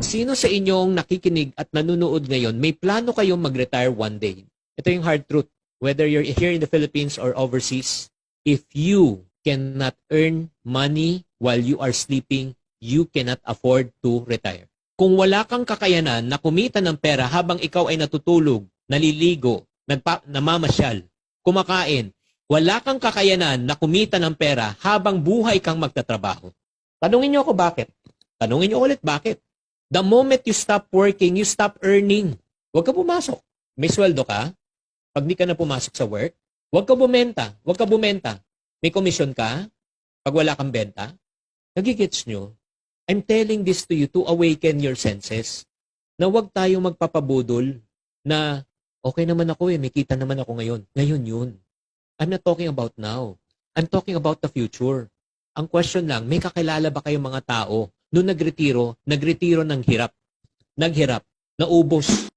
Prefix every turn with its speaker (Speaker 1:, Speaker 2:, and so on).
Speaker 1: Sino sa inyong nakikinig at nanonood ngayon, may plano kayong mag-retire one day? Ito yung hard truth. Whether you're here in the Philippines or overseas, if you cannot earn money while you are sleeping, you cannot afford to retire. Kung wala kang kakayanan na kumita ng pera habang ikaw ay natutulog, naliligo, nagpa- namamasyal, kumakain, wala kang kakayanan na kumita ng pera habang buhay kang magtatrabaho. Tanungin niyo ako bakit? Tanungin niyo ulit bakit? The moment you stop working, you stop earning. Huwag ka pumasok. May sweldo ka. Pag di ka na pumasok sa work, huwag ka bumenta. Huwag ka bumenta. May commission ka. Pag wala kang benta. Nagigits nyo? I'm telling this to you to awaken your senses. Na huwag tayo magpapabudol na okay naman ako eh, may kita naman ako ngayon. Ngayon yun. I'm not talking about now. I'm talking about the future. Ang question lang, may kakilala ba kayong mga tao noong nagretiro, nagretiro ng hirap, naghirap, naubos,